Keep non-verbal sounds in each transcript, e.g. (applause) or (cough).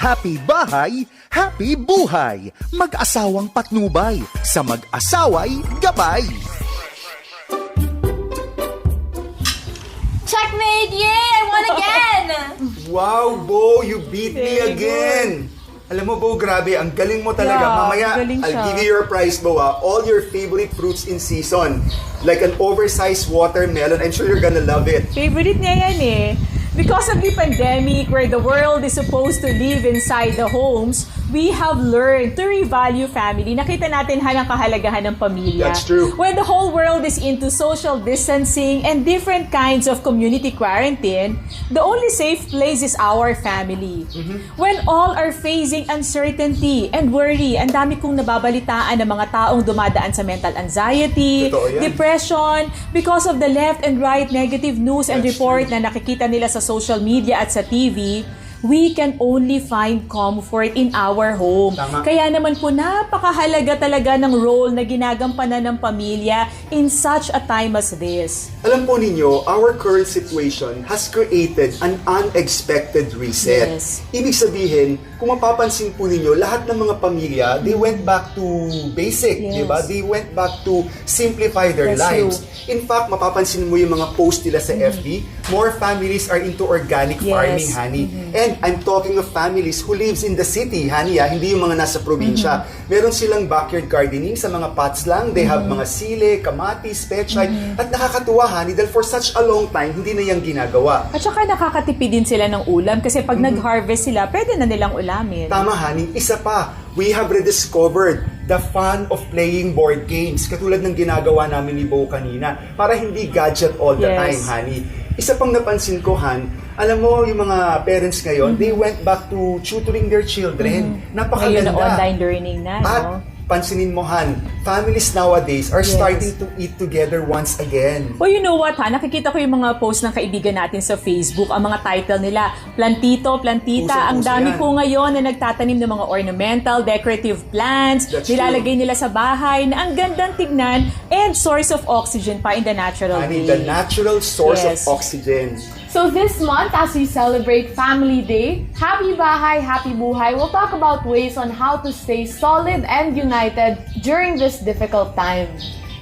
Happy bahay, happy buhay. Mag-asawang patnubay, sa mag-asaway gabay. Checkmate! Yay! I won again! (laughs) Wow, Bo, you beat me Very again. Alam mo, Bo, grabe, ang galing mo talaga. Yeah, Mamaya, galing I'll siya. give you your prize, Bo, ah. All your favorite fruits in season. Like an oversized watermelon. I'm sure you're gonna love it. Favorite niya yan eh. Because of the pandemic where the world is supposed to live inside the homes, we have learned to revalue family. Nakita natin ha ng kahalagahan ng pamilya. That's true. When the whole world is into social distancing and different kinds of community quarantine, the only safe place is our family. Mm-hmm. When all are facing uncertainty and worry, ang dami kong nababalitaan ng mga taong dumadaan sa mental anxiety, depression, because of the left and right negative news and That's report true. na nakikita nila sa social media at sa TV, we can only find comfort in our home. Tama. Kaya naman po napakahalaga talaga ng role na ginagampanan ng pamilya in such a time as this. Alam po ninyo, our current situation has created an unexpected reset. Yes. Ibig sabihin, kung mapapansin po ninyo, lahat ng mga pamilya, they went back to basic, Yes. di ba? They went back to simplify their That's lives. true. Mm-hmm. In fact, mapapansin mo yung mga post nila sa FB, more families are into organic Yes. Mm-hmm. farming, honey. And I'm talking of families who lives in the city, honey, ah, hindi yung mga nasa probinsya. Mm-hmm. Meron silang backyard gardening sa mga pots lang. They have mga sile, kamatis, pechay. Mm-hmm. At nakakatuwa, honey, dahil for such a long time, hindi na yung ginagawa. At saka nakakatipid din sila ng ulam kasi pag nag-harvest sila, pwede na nilang ulamin. Tama, honey. Isa pa, we have rediscovered the fun of playing board games. Katulad ng ginagawa namin ni Bo kanina. Para hindi gadget all the Yes. time, honey. Isa pang napansin ko, Han, alam mo, yung mga parents ngayon, they went back to tutoring their children. Ngayon Napakaganda. na online learning na, At no? pansinin mo, Han, families nowadays are Yes. starting to eat together once again. Well, you know what ha? Nakikita ko yung mga post ng kaibigan natin sa Facebook. Ang mga title nila, Plantito, Plantita. Ang Usong-uso dami yan. po ngayon na nagtatanim ng mga ornamental, decorative plants. That's nilalagay nila sa bahay na ang gandang tignan and source of oxygen pa in the natural Honey, way. the natural source Yes. of oxygen. So this month, as we celebrate Family Day, Happy Bahay, Happy Buhay, we'll talk about ways on how to stay solid and united during this difficult time.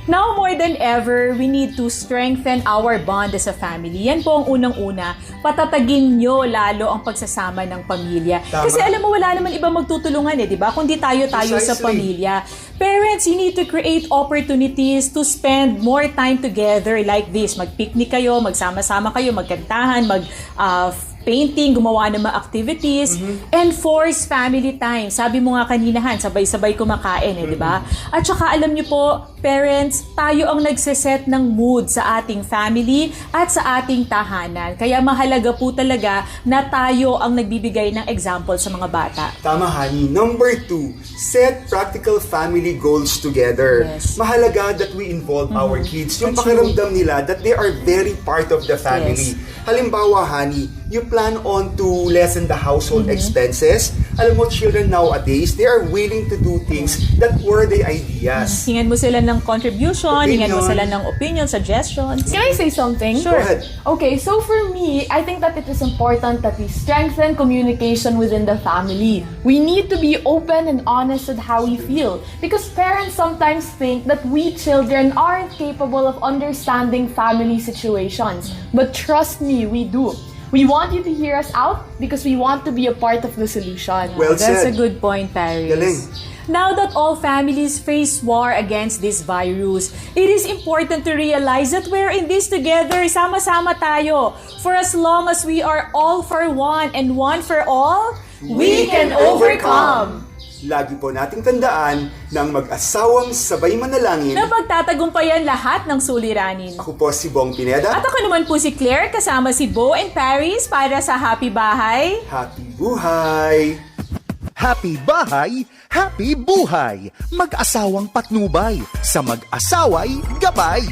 Now more than ever, we need to strengthen our bond as a family. Yan po ang unang-una. Patatagin nyo lalo ang pagsasama ng pamilya. Tama. Kasi alam mo, wala naman ibang magtutulungan eh, di ba? Kundi tayo-tayo sa pamilya. Parents, you need to create opportunities to spend more time together like this. Mag-picnic kayo, magsama-sama kayo, magkantahan, mag ah, painting, gumawa ng mga activities, and force family time. Sabi mo nga kanina, Han, sabay-sabay kumakain eh, di ba? At saka alam niyo po, parents, tayo ang nagseset ng mood sa ating family at sa ating tahanan. Kaya mahalaga po talaga na tayo ang nagbibigay ng example sa mga bata. Tama, honey. Number two, set practical family goals together. Yes. Mm-hmm. Mahalaga that we involve our kids. Yung pakiramdam nila that they are very part of the family. Yes. Halimbawa, honey, you plan on to lessen the household Mm-hmm. expenses. Alam mo, children nowadays, they are willing to do things that were the ideas. Hingan mo sila ng contribution, hingan mo sila ng opinion, suggestions. Can I say something? Go ahead. Okay, so for me, I think that it is important that we strengthen communication within the family. We need to be open and honest with how we feel because parents sometimes think that we children aren't capable of understanding family situations. But trust me, we do. We want you to hear us out because we want to be a part of the solution. Well That's said. a good point, Paris. Galing. Now that all families face war against this virus, it is important to realize that we're in this together. Sama-sama tayo. For as long as we are all for one and one for all, we can overcome. Lagi po nating tandaan ng mag-asawang sabay manalangin. Na pagtatagumpayan lahat ng suliranin. Ako po si Bong Pineda. At ako naman po si Claire kasama si Bo and Paris para sa Happy Bahay. Happy buhay! Happy bahay, happy buhay. Mag-asawang patnubay, sa mag-asaway gabay.